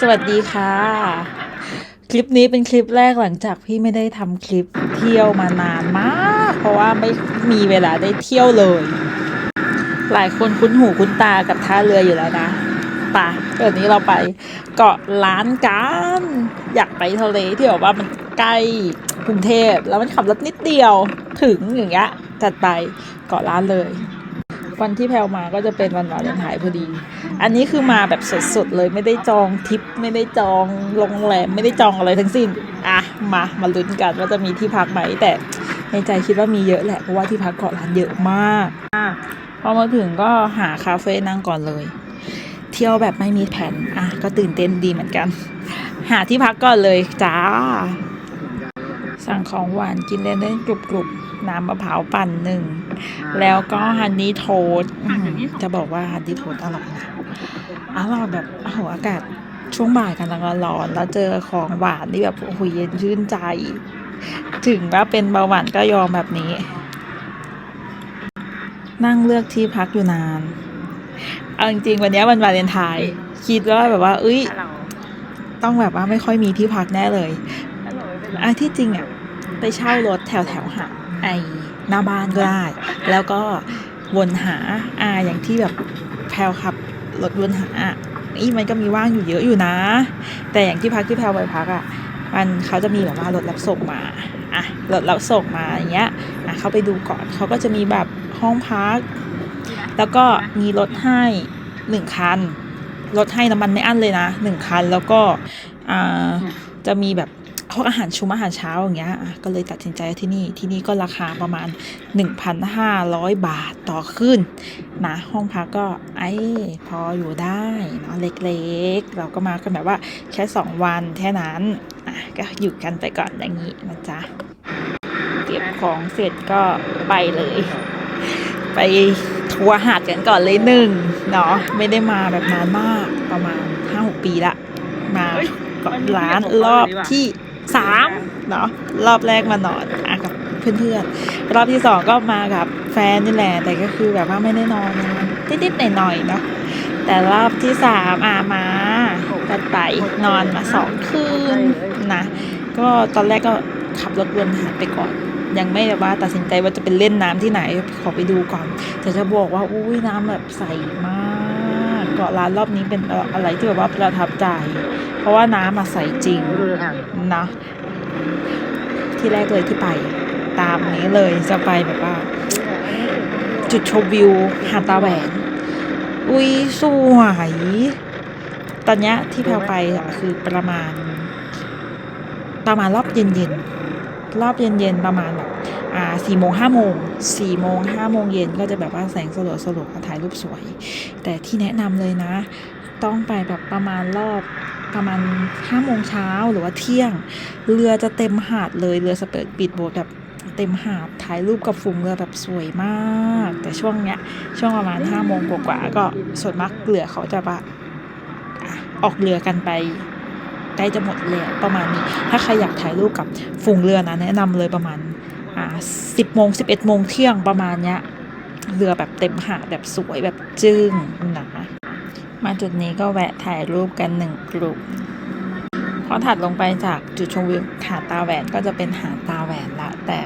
สวัสดีค่ะ คลิปนี้เป็นคลิปแรกหลังจากพี่ไม่ได้ทำคลิปเที่ยวมานานมาก เพราะว่าไม่มีเวลาได้เที่ยวเลย หลายคนคุ้นหูคุ้นตากับท่าเรืออยู่แล้วนะป่ะเดี๋ยวนี้เราไปเกาะล้านกัน อยากไปทะเลที่แบบว่ามันใกล้กรุงเทพแล้วมันขับรถนิดเดียวถึงอย่างเงี้ยจัดไปเกาะล้านเลย วันที่แพลวมาก็จะเป็นวันวาเลนไทน์พอดี อันนี้คือมาแบบสดๆเลยไม่ได้จองทิปไม่ได้จองโรงแรมไม่ได้จองอะไรทั้งสิ้น อะมามาลุ้นกันว่าจะมีที่พักไหมแต่ในใจคิดว่ามีเยอะแหละเพราะว่าที่พักเกาะล้านเยอะมากอะพอมาถึงก็หาคาเฟ่นั่งก่อนเลย เที่ยวแบบไม่มีแผนอะก็ตื่นเต้นดีเหมือนกัน หาที่พักก่อนเลยจ้า สั่งของหวานกินเล่นๆกรุบๆ น้ำมะพร้าวปั่นหนึ่ง แล้วก็ฮันนี่โทสต์อื้อหือจะบอกว่าฮันนี่โทสต์อร่อยนะอร่อยแบบโอ้โหอากาศช่วงบ่ายกำลังร้อนๆแล้วเจอของหวานที่แบบโอ้โหเย็นชื่นใจ ถึงว่าเป็นเบาหวานก็ยอมแบบนี้ นั่งเลือกที่พักอยู่นานเอาจริงๆวันนี้วันวาเลนไทน์คิดว่าแบบว่าเอ้ยต้องแบบว่าไม่ค่อยมีที่พักแน่เลยอะที่จริงอะ ไปเช่ารถแถวแถวหาไอหน้าบ้านก็ได้ แล้วก็วนหาอ่าอย่างที่แบบแพลวขับรถวนหาอีมันก็มีว่างอยู่เยอะอยู่นะ แต่อย่างที่พักที่แพลวไปพักอะมันเขาจะมีแบบว่ารถรับส่งมาอะรถรับส่งมาอย่างเงี้ยอะเขาไปดูก่อนเขาก็จะมีแบบห้องพัก แล้วก็มีรถให้หนึ่งคันรถให้น้ำมันไม่อั้นเลยนะหนึ่งคัน แล้วก็อ่าจะมีแบบ พวกอาหารชุมอาหารเช้าอย่างเงี้ยอะก็เลยตัดสินใจที่นี่ที่นี่ก็ราคาประมาณ 1,500 บาทต่อคืนนะห้องพักก็ไอ้พออยู่ได้เนาะเล็กๆ เราก็มากันแบบว่าแค่ 2 วันแค่นั้นอะก็อยู่กันไปก่อนอย่างนี้นะจ๊ะเก็บของเสร็จก็ไปเลย ไปทัวร์หาดกันก่อนเลยหนึ่งเนาะไม่ได้มาแบบนานมากประมาณห้าหกปีละมาเกาะร้านรอบที่ สามเนาะรอบแรกมานอนอะกับเพื่อนๆรอบที่สองก็มากับแฟนนี่แหละ แต่ก็คือแบบว่าไม่ได้นอนนิดๆหน่อยๆเนาะแต่รอบที่สามอะมาก็ไปนอนมาสองคืนนะก็ตอนแรกก็ขับรถวนหาดไปก่อน ยังไม่แบบว่าตัดสินใจว่าจะเป็นเล่นน้ำที่ไหนขอไปดูก่อนแต่จะบอกว่าอุ้ยน้ำแบบใสมาก เกาะล้านรอบนี้เป็นอะไรที่แบบว่าประทับใจ ราะว่าน้ำอะใสจริงนะที่แรกเลยที่ไป ตามนี้เลยจะไปแบบว่า จุดชมวิวหาดตาแหวน อุ้ยสวยตอนเนี้ยที่แพลวไปอะคือประมาณ ประมาณรอบเย็นๆรอบเย็นๆประมาณแบบอ่าสี่โมงห้าโมงสี่โมงห้าโมงเย็นก็จะแบบว่าแสงสลัวสลัวถ่ายรูปสวย แต่ที่แนะนำเลยนะ ต้องไปแบบประมาณรอบ ประมาณห้าโมงเช้าหรือว่าเที่ยง เรือจะเต็มหาดเลยเรือสเปิดปิดโบสแบบเต็มหาดถ่ายรูปกับฝูงเรือแบบสวยมาก แต่ช่วงเนี้ยช่วงประมาณห้าโมงกว่าๆก็ส่วนมากเรือเขาจะแบบอะออกเรือกันไปใกล้จะหมดแล้วประมาณนี้ ถ้าใครอยากถ่ายรูปกับฝูงเรือนะแนะนำเลยประมาณอ่าสิบโมงสิบเอ็ดโมงเที่ยงประมาณเนี้ยเรือแบบเต็มหาดแบบสวยแบบจึ้งนะ มาจุดนี้ก็แวะถ่ายรูปกันหนึ่งกลุ่มพอถัดลงไปจากจุดชมวิวหาดตาแหวนก็จะเป็นหาดตาแหวนละ แต่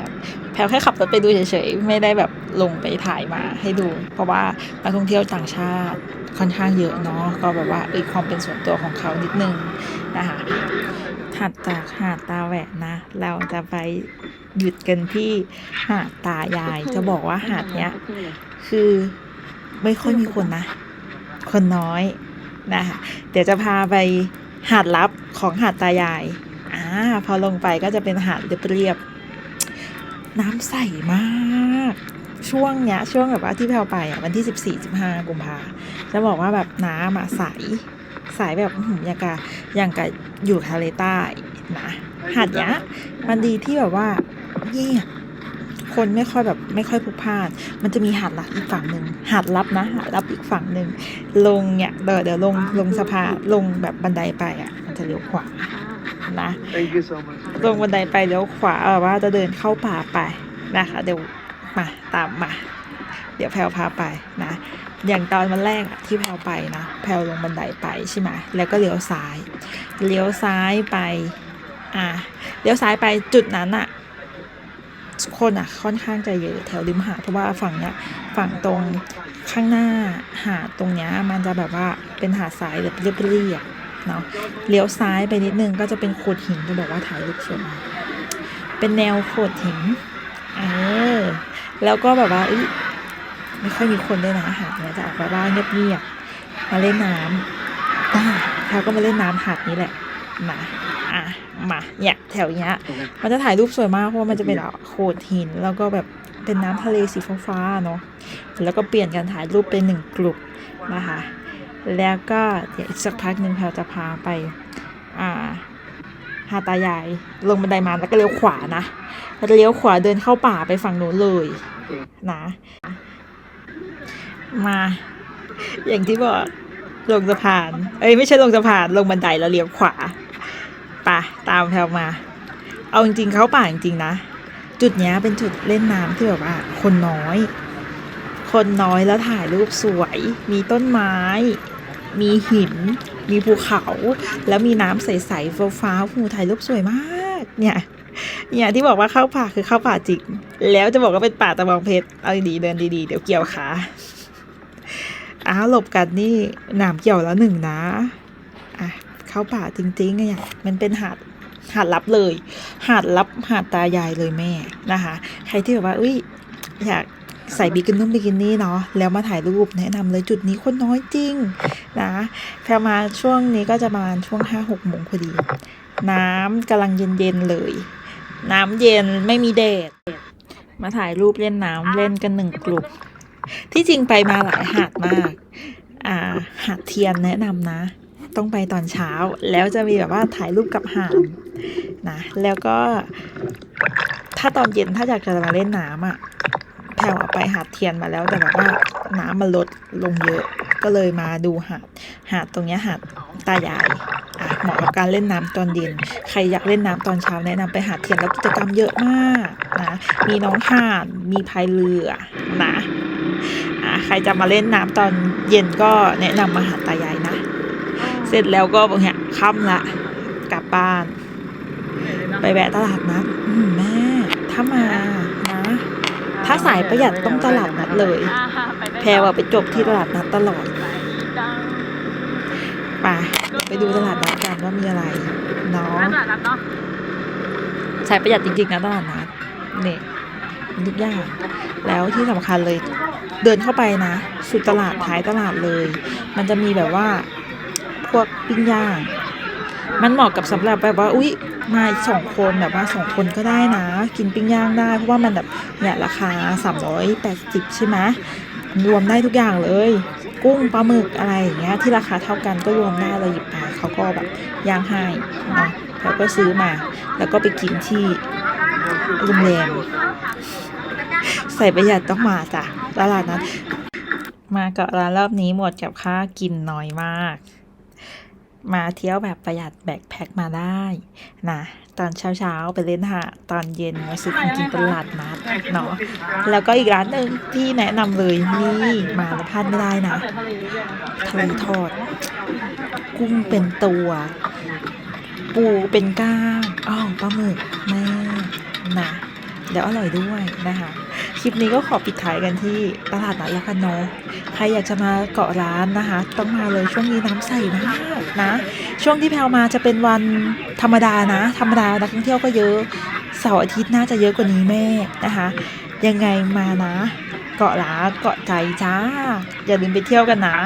แพลวแค่ขับรถไปดูเฉยๆ ไม่ได้แบบลงไปถ่ายมาให้ดู เพราะว่านักท่องเที่ยวต่างชาติค่อนข้างเยอะเนาะก็แบบว่าเอยความเป็นส่วนตัวของเขานิดนึงนะคะถัดจากหาดตาแหวนนะ เราจะไปหยุดกันที่หาดตายายจะบอกว่าหาดเนี้ยคือไม่ค่อยมีคนนะ คนน้อยนะคะเดี๋ยวจะพาไปหาดลับของหาดตายายอ่าพอลงไปก็จะเป็นหาดเรียบๆน้ำใสมาก ช่วงเนี้ยช่วงแบบว่าที่แพลวไปอะวันที่สิบสี่สิบห้ากุมภาจะบอกว่าแบบน้ำอะใสใสแบบอื้อหืออย่างกับอย่างกับอยู่ทะเลใต้นะหาดเนี้ยมันดีที่แบบว่าเงียบ คนไม่ค่อยแบบไม่ค่อยพลุกพล่านมันจะมีหาดลับอีกฝั่งหนึ่งหาดลับนะหาดลับอีกฝั่งหนึ่งลงเนี่ยเดี๋ยวเดี๋ยวลงลงสะพานลงแบบบันไดไปอะ มันจะเลี้ยวขวานะ Thank you so much. ลงบันไดไปเลี้ยวขวาแบบว่าจะเดินเข้าป่าไปนะคะ เดี๋ยวมาตามมา เดี๋ยวแพลวพาไปนะ อย่างตอนวันแรกอะที่แพลวไปนะแพลวลงบันไดไปใช่ไหมแล้วก็เลี้ยวซ้าย เลี้ยวซ้ายไปอ่าเลี้ยวซ้ายไปจุดนั้นอะ คนอะค่อนข้างจะเยอะแถวริมหาดเพราะว่าฝั่งเนี้ยฝั่งตรงข้างหน้าหาดตรงเนี้ยมันจะแบบว่าเป็นหาดทรายแบบเรียบๆเนาะเลี้ยวซ้ายไปนิดนึงก็จะเป็นโขดหินจะบอกว่าถ่ายรูปสวยเป็นแนวโขดหินเออแล้วก็แบบว่าไม่ค่อยมีคนด้วยนะหาดเนี้ยจะออกไปว่าเงียบๆมาเล่นน้ำได้เราก็มาเล่นน้ำหาดนี้แหละ มาอะมาเนี่ยแถวเนี้ยมันจะถ่ายรูปสวยมากเพราะว่ามันจะเป็นแบบโขดหินแล้วก็แบบเป็นน้ำทะเลสีฟ้าๆเนาะแล้วก็เปลี่ยนกันถ่ายรูปเป็นหนึ่งกลุ่มนะคะแล้วก็เดี๋ยวอีกสักพักหนึ่งเราจะพาไปอ่าหาดตายายลงบันไดมาแล้วก็เลี้ยวขวานะแล้วเลี้ยวขวาเดินเข้าป่าไปฝั่งนู้นเลยนะมาอย่างที่บอกลงสะพาน เอ้ยไม่ใช่ลงสะพานลงบันไดแล้วเลี้ยวขวา ปะตามแถวมา เอาจริงๆเขาป่าจริงๆนะ จุดนี้เป็นจุดเล่นน้ำที่แบบว่า คนน้อย คนน้อยแล้วถ่ายรูปสวย มีต้นไม้ มีหิน มีภูเขา แล้วมีน้ำใสๆฟ้าๆหูถ่ายรูปสวยมาก เนี่ยเนี่ยที่บอกว่าเข้าป่าคือเข้าป่าจริง แล้วจะบอกว่าเป็นป่าตะบองเพชร เอาดีๆเดินดีๆ เดี๋ยวเกี่ยวขาอ้าวหลบกันนี่หนามเกี่ยวแล้วหนึ่งนะ เข้าป่าจริงๆไงอะมันเป็นหาดหาดลับเลย หาดลับหาดตายายเลยแม่นะคะ ใครที่แบบว่าอุ้ยอยากใส่บิกินุ่มบิกินี่เนาะแล้วมาถ่ายรูปแนะนำเลยจุดนี้คนน้อยจริงนะแพรมาช่วงนี้ก็จะประมาณช่วงห้าหกโมงพอดี น้ำกำลังเย็นๆเลย น้ำเย็นไม่มีแดดมาถ่ายรูปเล่นน้ำเล่นกันหนึ่งกลุ่มที่จริงไปมาหลายหาดมาก อ่า หาดเทียนแนะนำนะ ต้องไปตอนเช้า แล้วจะมีแบบว่าถ่ายรูปกับหาดนะแล้วก็ ถ้าตอนเย็นถ้าอยากจะมาเล่นน้ำอะแพลวไปหาดเทียนมาแล้วแต่แบบว่าน้ำมันลดลงเยอะก็เลยมาดูหาดหาดตรงนี้หาดตายายอ่เหมาะกับการเล่นน้ำตอนเย็น ใครอยากเล่นน้ำตอนเช้าแนะนำไปหาดเทียนแล้วกิจกรรมเยอะมากนะ มีน้องห่าน มีพายเรือนะอใครจะมาเล่นน้ำตอนเย็นก็แนะนำมาหาดตายาย เสร็จแล้วก็บอกเนี่ยค่ำละกลับบ้าน ไปแวะตลาดนัดแม่ ถ้ามานะ ถ้าสายประหยัดต้องตลาดนัดเลย แพรว่าไปจบที่ตลาดนัดตลอดไปไปดูตลาดนัดกันว่ามีอะไรเนาะสายประหยัดจริงๆนะตลาดนัดเนี่มีทุกอย่างแล้วที่สำคัญเลยเดินเข้าไปนะ สุดตลาดท้ายตลาดเลย มันจะมีแบบว่า พวกปิ้งย่าง มันเหมาะกับสำหรับแบบว่า อุ๊ย มาสองคนแบบว่าสองคนก็ได้นะ กินปิ้งย่างได้ เพราะว่ามันแบบเนี่ยราคาสามร้อยแปดสิบใช่ไหมรวมได้ทุกอย่างเลย กุ้งปลาหมึกอะไรอย่างเงี้ยที่ราคาเท่ากันก็รวมได้เราหยิบไปเขาก็แบบย่างให้เนาะแล้วก็ซื้อมา แล้วก็ไปกินที่โรงแรมใส่ประหยัดต้องมาจ้ะตลาดนั้นมาเกาะร้านรอบนี้หมดกับค่ากินน้อยมาก มาเที่ยวแบบประหยัดแบกแพ็คมาได้นะตอนเช้าๆไปเล่นหาตอนเย็นมาซื้อของกินตลาดนัดเนาะแล้วก็อีกร้านหนึ่งที่แนะนำเลยนี่มาล้วพลาดไม่ได้นะทะเลทอด กุ้งเป็นตัว ปูเป็นก้างอ้าวปลาหมึกแม่นะเดี๋ยวอร่อยด้วยนะคะ คลิปนี้ก็ขอปิดท้ายกันที่ตลาดนัดแล้วกันเนาะ ใครอยากจะมาเกาะร้านนะคะ ต้องมาเลยช่วงนี้น้ำใสมากนะ ช่วงที่แพลวมาจะเป็นวันธรรมดานะ ธรรมดานักท่องเที่ยวก็เยอะเสาร์อาทิตย์น่าจะเยอะกว่านี้แม่นะคะ ยังไงมานะ เกาะร้านเกาะใจจ้า อย่าลืมไปเที่ยวกันนะ